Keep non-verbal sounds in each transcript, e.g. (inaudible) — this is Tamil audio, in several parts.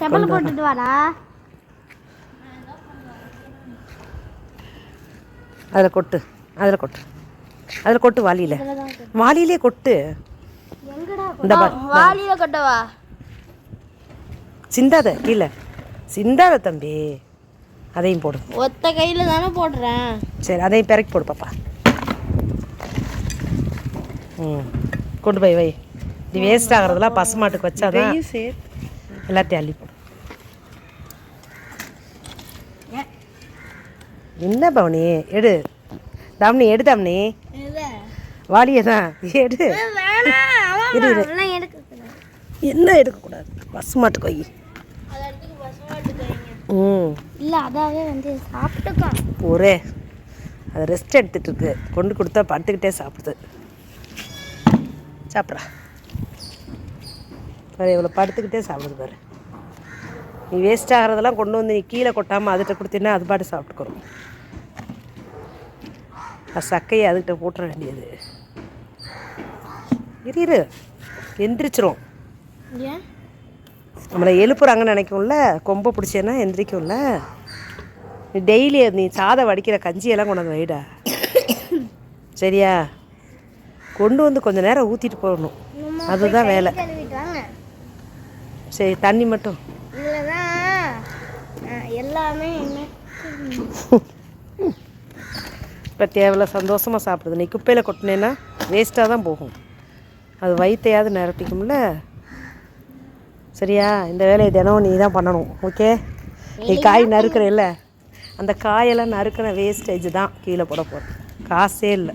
செப்பல் போட்டுட்டு வாடா. அதில் கொட்டு அதில் கொட்டு அதில் கொட்டு வாளியில். வாளியிலே கொட்டு. எங்கடா இந்த பார் வாளியில கொட்டவா சிந்தாத கீழே சிந்தாத தம்பி. அதையும் போடு. ஒத்த கையில தானே போடுறேன். சரி அதையும் பிறக்கி போடு பாப்பா. ம். கொண்டு போய் வை. இது வேஸ்ட் ஆகிறதெல்லாம் பசுமாட்டுக்கு வச்சாதான் எல்லாத்தையும் அள்ளி போடு. என்ன பவனி? எடு. தாமினி எடு தாமினி. வாலியை தான். எடு. என்ன எடுக்கக்கூடாது? பசுமாட்டுக்கு வை ம். இல்ல அதாவே வந்து சாப்பிட்டுக்கோ. ஒரே. அது ரெஸ்ட் எடுத்துட்டு இருக்கு. கொண்டு கொடுத்தா படுத்துக்கிட்டே சாப்பிடுது. சாப்பிட்றா. பாரு இவ்வளோ படுத்துக்கிட்டே சாப்பிடுது பாரு. நீ வேஸ்ட் ஆகிறதெல்லாம் கொண்டு வந்து நீ கீழே கொட்டாமல் அதுகிட்ட கொடுத்தீங்கன்னா அது பாட்டு சாப்பிட்டுக்கிறோம் சக்கையை அதுகிட்ட போட்டுற வேண்டியது. இரு இரு. எந்திரிச்சிரும். நம்மளை எழுப்புறாங்கன்னு நினைக்கும்ல கொம்பை பிடிச்சேன்னா எந்திரிக்கும்ல. நீ டெய்லி நீ சாதம் வடிக்கிற கஞ்சியெல்லாம் கொண்டு வந்து வைடா. (coughs) சரியா? கொண்டு வந்து கொஞ்ச நேரம் ஊற்றிட்டு போகணும் அதுதான் வேலை. சரி தண்ணி மட்டும். எல்லாமே இப்போ தேவையில்ல சந்தோஷமாக சாப்பிடுது. நீ குப்பையில் கொட்டினேன்னா வேஸ்ட்டாக தான் போகும். அது வயிற்றையாவது நிரப்பிக்கும்ல? சரியா? இந்த வேலையை தினம் நீ தான் பண்ணணும் ஓகே நீ காய் நறுக்கிற இல்லை அந்த காயெல்லாம் நறுக்கிற வேஸ்டேஜ் தான் கீழே போட போகிறேன் காசே இல்லை.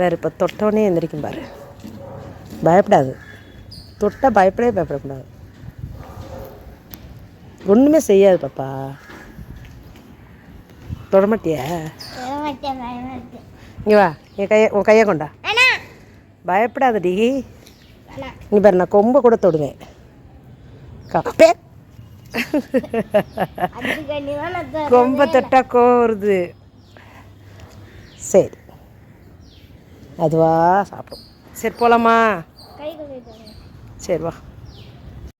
வேறு இப்போ தொட்டோன்னே எந்திரிக்கும் பாரு. பயப்படாது. தொட்டால் பயப்படவே பயப்படக்கூடாது. ஒன்றுமே செய்யாது பாப்பா. தொடமாட்டியா? இங்கே வா என் கையை உன் கையை கொண்டா. பயப்படாதடி. நீ பாரு நான் கொம்பை கூட தொடுவேன். கப்பே கொம்பை தொட்டா கோருது சரி. அதுவா சாப்பிடும். சரி போகலாமா. சரி வா.